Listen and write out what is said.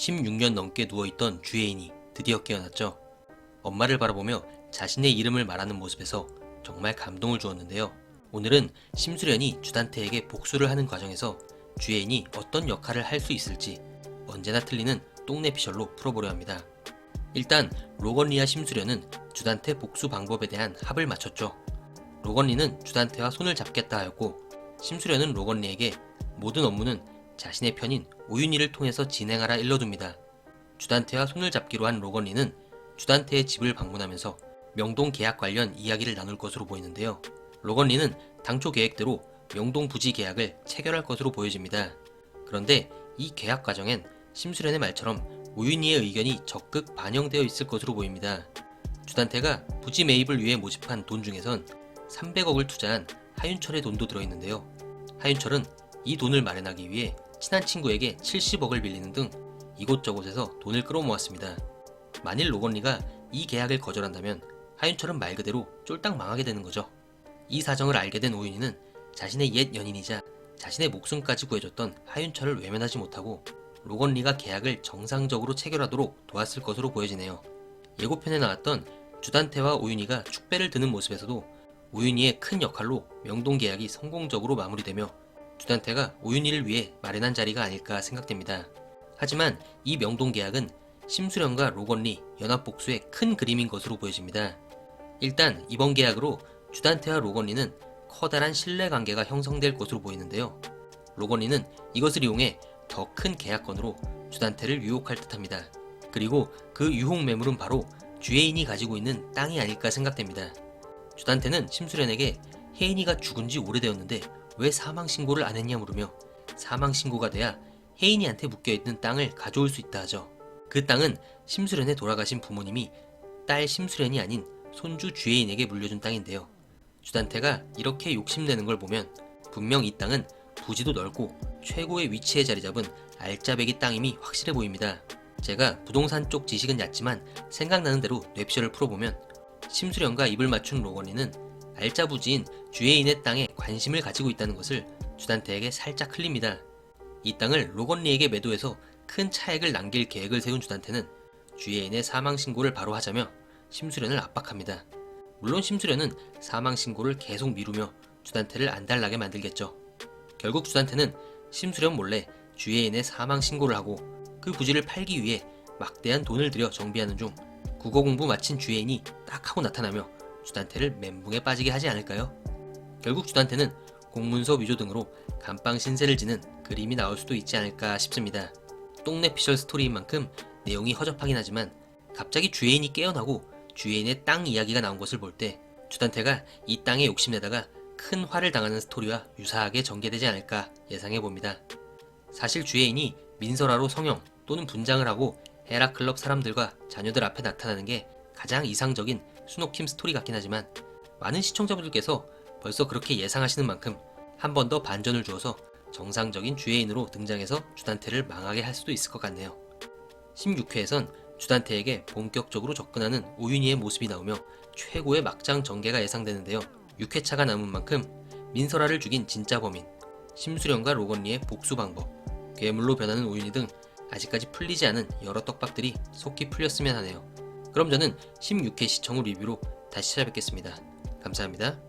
16년 넘게 누워있던 주예인이 드디어 깨어났죠. 엄마를 바라보며 자신의 이름을 말하는 모습에서 정말 감동을 주었는데요. 오늘은 심수련이 주단태에게 복수를 하는 과정에서 주예인이 어떤 역할을 할 수 있을지 언제나 틀리는 똥내 피셜로 풀어보려 합니다. 일단 로건리와 심수련은 주단태 복수 방법에 대한 합을 맞췄죠. 로건리는 주단태와 손을 잡겠다 하였고 심수련은 로건리에게 모든 업무는 자신의 편인 오윤희를 통해서 진행하라 일러둡니다. 주단태와 손을 잡기로 한 로건리는 주단태의 집을 방문하면서 명동 계약 관련 이야기를 나눌 것으로 보이는데요. 로건리는 당초 계획대로 명동 부지 계약을 체결할 것으로 보여집니다. 그런데 이 계약 과정엔 심수련의 말처럼 오윤희의 의견이 적극 반영되어 있을 것으로 보입니다. 주단태가 부지 매입을 위해 모집한 돈 중에선 300억을 투자한 하윤철의 돈도 들어있는데요. 하윤철은 이 돈을 마련하기 위해 친한 친구에게 70억을 빌리는 등 이곳저곳에서 돈을 끌어모았습니다. 만일 로건리가 이 계약을 거절한다면 하윤철은 말 그대로 쫄딱 망하게 되는 거죠. 이 사정을 알게 된 오윤희는 자신의 옛 연인이자 자신의 목숨까지 구해줬던 하윤철을 외면하지 못하고 로건리가 계약을 정상적으로 체결하도록 도왔을 것으로 보여지네요. 예고편에 나왔던 주단태와 오윤희가 축배를 드는 모습에서도 오윤희의 큰 역할로 명동 계약이 성공적으로 마무리되며 주단태가 오윤희를 위해 마련한 자리가 아닐까 생각됩니다. 하지만 이 명동 계약은 심수련과 로건리 연합 복수의 큰 그림인 것으로 보여집니다. 일단 이번 계약으로 주단태와 로건리는 커다란 신뢰 관계가 형성될 것으로 보이는데요. 로건리는 이것을 이용해 더 큰 계약건으로 주단태를 유혹할 듯합니다. 그리고 그 유혹 매물은 바로 주혜인이 가지고 있는 땅이 아닐까 생각됩니다. 주단태는 심수련에게 혜인이가 죽은 지 오래되었는데 왜 사망 신고를 안 했냐 물으며 사망 신고가 돼야 혜인이한테 묶여있는 땅을 가져올 수 있다 하죠. 그 땅은 심수련의 돌아가신 부모님이 딸 심수련이 아닌 손주 주혜인에게 물려준 땅인데요. 주단태가 이렇게 욕심내는 걸 보면 분명 이 땅은 부지도 넓고 최고의 위치에 자리 잡은 알짜배기 땅임이 확실해 보입니다. 제가 부동산 쪽 지식은 얕지만 생각나는 대로 뇌피셜을 풀어보면 심수련과 입을 맞춘 로건리는 알짜 부지인 주혜인의 땅에 관심을 가지고 있다는 것을 주단태에게 살짝 흘립니다. 이 땅을 로건리에게 매도해서 큰 차액을 남길 계획을 세운 주단태는 주혜인의 사망 신고를 바로 하자며 심수련을 압박합니다. 물론 심수련은 사망 신고를 계속 미루며 주단태를 안달나게 만들겠죠. 결국 주단태는 심수련 몰래 주혜인의 사망 신고를 하고 그 부지를 팔기 위해 막대한 돈을 들여 정비하는 중 국어 공부 마친 주혜인이 딱 하고 나타나며 주단태를 멘붕에 빠지게 하지 않을까요? 결국 주단태는 공문서 위조 등으로 감방 신세를 지는 그림이 나올 수도 있지 않을까 싶습니다. 똥내 피셜 스토리인 만큼 내용이 허접하긴 하지만 갑자기 주혜인이 깨어나고 주혜인의 땅 이야기가 나온 것을 볼 때 주단태가 이 땅에 욕심내다가 큰 화를 당하는 스토리와 유사하게 전개되지 않을까 예상해 봅니다. 사실 주혜인이 민설아로 성형 또는 분장을 하고 헤라클럽 사람들과 자녀들 앞에 나타나는 게 가장 이상적인 수노킴 스토리 같긴 하지만 많은 시청자분들께서 벌써 그렇게 예상하시는 만큼 한 번 더 반전을 주어서 정상적인 주혜인으로 등장해서 주단태를 망하게 할 수도 있을 것 같네요. 16회에선 주단태에게 본격적으로 접근하는 오윤희의 모습이 나오며 최고의 막장 전개가 예상되는데요. 6회차가 남은 만큼 민설아를 죽인 진짜 범인, 심수련과 로건리의 복수 방법, 괴물로 변하는 오윤희 등 아직까지 풀리지 않은 여러 떡밥들이 속히 풀렸으면 하네요. 그럼 저는 16회 시청 후 리뷰로 다시 찾아뵙겠습니다. 감사합니다.